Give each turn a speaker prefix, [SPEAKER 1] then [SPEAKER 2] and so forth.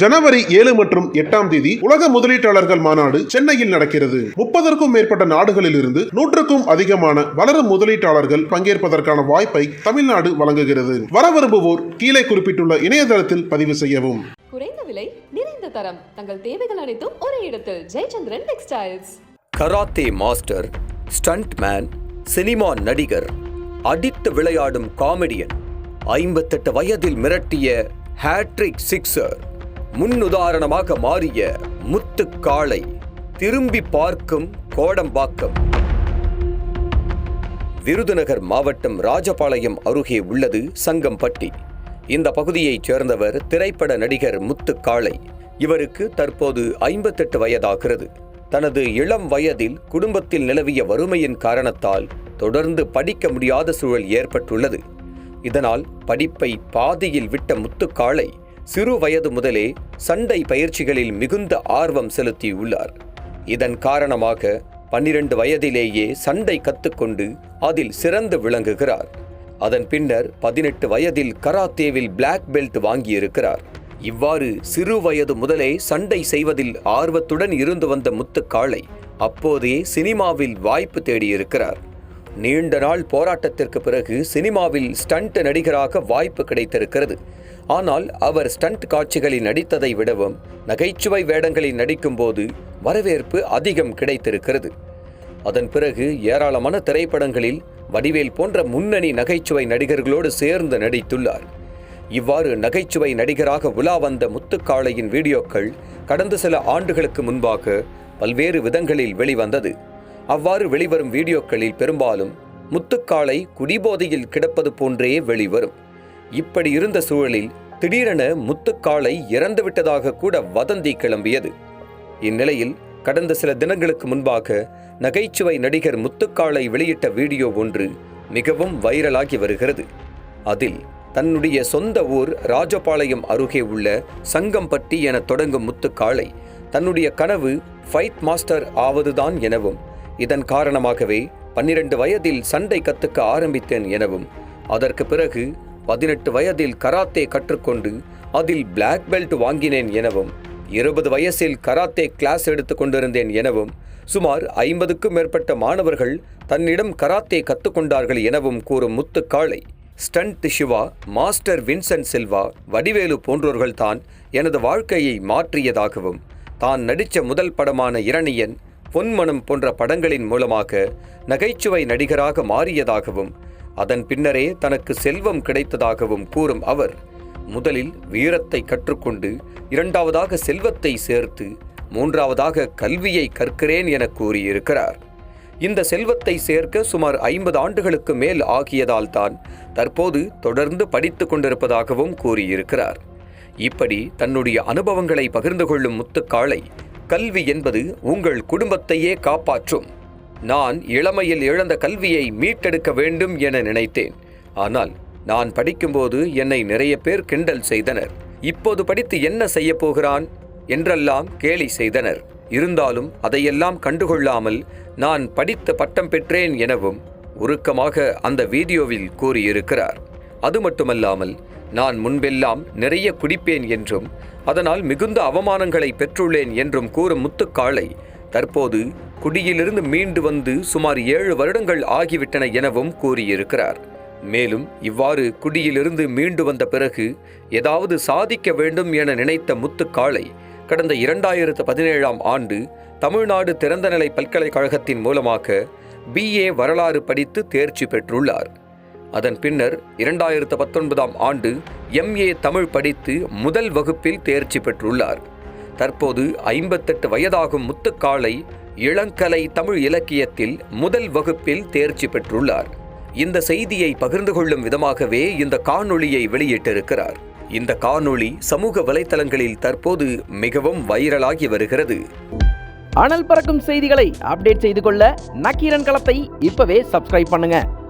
[SPEAKER 1] ஜனவரி ஏழு மற்றும் எட்டாம் தேதி உலக முதலீட்டாளர்கள் மாநாடு சென்னையில் நடக்கிறது. முப்பதற்கும் மேற்பட்ட நாடுகளில் இருந்து நூற்றுக்கும் அதிகமான வளரும் முதலீட்டாளர்கள் பங்கேற்பதற்கான வாய்ப்பை தமிழ்நாடு வழங்குகிறது. வர விரும்புவோர் கீழே குறிப்பிட்டுள்ள இணையதளத்தில் பதிவு செய்யவும்.
[SPEAKER 2] குறைந்த விலை நிறைந்த தரம். தங்கள் தேவைகள் அனைத்தும் ஒரே இடத்தில். Jayachandran textiles.
[SPEAKER 3] Karate master stunt man cinema நடிகர் அடித்து விளையாடும் காமெடியன் ஐம்பத்தெட்டு வயதில் மிரட்டிய ஹேட்ரிக் சிக்ஸர். முன்னுதாரணமாக மாறிய முத்துக்காளை திரும்பி பார்க்கும் கோடம்பாக்கம். விருதுநகர் மாவட்டம் ராஜபாளையம் அருகே உள்ளது சங்கம்பட்டி. இந்த பகுதியைச் சேர்ந்தவர் திரைப்பட நடிகர் முத்துக்காளை. இவருக்கு தற்போது ஐம்பத்தெட்டு வயதாகிறது. தனது இளம் வயதில் குடும்பத்தில் நிலவிய வறுமையின் காரணத்தால் தொடர்ந்து படிக்க முடியாத சூழல் ஏற்பட்டுள்ளது. இதனால் படிப்பை பாதியில் விட்ட முத்துக்காளை சிறு வயது முதலே சண்டை பயிற்சிகளில் மிகுந்த ஆர்வம் செலுத்தியுள்ளார். இதன் காரணமாக பன்னிரண்டு வயதிலேயே சண்டை கற்றுக்கொண்டு அதில் சிறந்து விளங்குகிறார். அதன் பின்னர் பதினெட்டு வயதில் கராத்தேவில் பிளாக் பெல்ட் வாங்கியிருக்கிறார். இவ்வாறு சிறு வயது முதலே சண்டை செய்வதில் ஆர்வத்துடன் இருந்து வந்த முத்துக்காளை அப்போதே சினிமாவில் வாய்ப்பு தேடியிருக்கிறார். நீண்ட நாள் போராட்டத்திற்கு பிறகு சினிமாவில் ஸ்டண்ட் நடிகராக வாய்ப்பு கிடைத்திருக்கிறது. ஆனால் அவர் ஸ்டண்ட் காட்சிகளில் நடித்ததை விடவும் நகைச்சுவை வேடங்களில் நடிக்கும்போது வரவேற்பு அதிகம் கிடைத்திருக்கிறது. அதன் பிறகு ஏராளமான திரைப்படங்களில் வடிவேல் போன்ற முன்னணி நகைச்சுவை நடிகர்களோடு சேர்ந்து நடித்துள்ளார். இவ்வாறு நகைச்சுவை நடிகராக உலா வந்த முத்துக்காளையின் வீடியோக்கள் கடந்த சில ஆண்டுகளுக்கு முன்பாக பல்வேறு விதங்களில் வெளிவந்தது. அவ்வாறு வெளிவரும் வீடியோக்களில் பெரும்பாலும் முத்துக்காளை குடிபோதையில் கிடப்பது போன்றே வெளிவரும். இப்படி இருந்த சூழலில் திடீரென முத்துக்காளை இறந்துவிட்டதாக கூட வதந்தி கிளம்பியது. இந்நிலையில் கடந்த சில தினங்களுக்கு முன்பாக நகைச்சுவை நடிகர் முத்துக்காளை வெளியிட்ட வீடியோ ஒன்று மிகவும் வைரலாகி வருகிறது. அதில் தன்னுடைய சொந்த ஊர் ராஜபாளையம் அருகே உள்ள சங்கம்பட்டி என தொடங்கும் முத்துக்காளை தன்னுடைய கனவு ஃபைட் மாஸ்டர் ஆவதுதான் எனவும் இதன் காரணமாகவே பன்னிரண்டு வயதில் சண்டை கத்துக்க ஆரம்பித்தேன் எனவும் அதற்கு பிறகு பதினெட்டு வயதில் கராத்தே கற்றுக்கொண்டு அதில் பிளாக் பெல்ட் வாங்கினேன் எனவும் இருபது வயசில் கராத்தே கிளாஸ் எடுத்து கொண்டிருந்தேன் எனவும் சுமார் ஐம்பதுக்கும் மேற்பட்ட மாணவர்கள் தன்னிடம் கராத்தே கற்றுக்கொண்டார்கள் எனவும் கூறும் Muthukalai. Stunt Siva master Vincent Silva Vadivelu போன்றோர்கள் தான் எனது வாழ்க்கையை மாற்றியதாகவும் தான் நடித்த முதல் படமான இரணியன் பொன்மனம் போன்ற படங்களின் மூலமாக நகைச்சுவை நடிகராக மாறியதாகவும் அதன் பின்னரே தனக்கு செல்வம் கிடைத்ததாகவும் கூறும் அவர் முதலில் வீரத்தை கற்றுக்கொண்டு இரண்டாவதாக செல்வத்தை சேர்த்து மூன்றாவதாக கல்வியை கற்கிறேன் என கூறியிருக்கிறார். இந்த செல்வத்தை சேர்க்க சுமார் ஐம்பது ஆண்டுகளுக்கு மேல் ஆகியதால் தான் தற்போது தொடர்ந்து படித்து கொண்டிருப்பதாகவும் கூறியிருக்கிறார். இப்படி தன்னுடைய அனுபவங்களை பகிர்ந்து கொள்ளும் முத்துக்காளை கல்வி என்பது உங்கள் குடும்பத்தையே காப்பாற்றும். நான் இளமையில் இழந்த கல்வியை மீட்டெடுக்க வேண்டும் என நினைத்தேன். ஆனால் நான் படிக்கும்போது என்னை நிறைய பேர் கிண்டல் செய்தனர். இப்போது படித்து என்ன செய்ய போகிறான்? என்றெல்லாம் கேலி செய்தனர். இருந்தாலும் அதையெல்லாம் கண்டுகொள்ளாமல் நான் படித்த பட்டம் பெற்றேன் எனவும் உருக்கமாக அந்த வீடியோவில் கூறியிருக்கிறார். அது மட்டுமல்லாமல் நான் முன்பெல்லாம் நிறைய குடிப்பேன் என்றும் அதனால் மிகுந்த அவமானங்களை பெற்றுள்ளேன் என்றும் கூறும் முத்துக்காளை தற்போது குடியிலிருந்து மீண்டு வந்து சுமார் ஏழு வருடங்கள் ஆகிவிட்டன எனவும் கூறியிருக்கிறார். மேலும் இவ்வாறு குடியிலிருந்து மீண்டு வந்த பிறகு ஏதாவது சாதிக்க வேண்டும் என நினைத்த முத்துக்காளை கடந்த இரண்டாயிரத்து பதினேழாம் ஆண்டு தமிழ்நாடு திறந்தநிலை பல்கலைக்கழகத்தின் மூலமாக பிஏ வரலாறு படித்து தேர்ச்சி பெற்றுள்ளார். அதன் பின்னர் இரண்டாயிரத்து பத்தொன்பதாம் ஆண்டு எம்ஏ தமிழ் படித்து முதல் வகுப்பில் தேர்ச்சி பெற்றுள்ளார். தற்போது ஐம்பத்தெட்டு வயதாகும் முத்துக்காளை இளங்கலை தமிழ் இலக்கியத்தில் முதல் வகுப்பில் தேர்ச்சி பெற்றுள்ளார். இந்த செய்தியை பகிர்ந்து கொள்ளும் விதமாகவே இந்த காணொளியை வெளியிட்டிருக்கிறார். இந்த காணொளி சமூக வலைத்தளங்களில் தற்போது மிகவும் வைரலாகி வருகிறது.
[SPEAKER 4] அனல் பறக்கும் செய்திகளை அப்டேட் செய்து கொள்ள நக்கீரன் களத்தை இப்பவே சப்ஸ்கிரைப் பண்ணுங்க.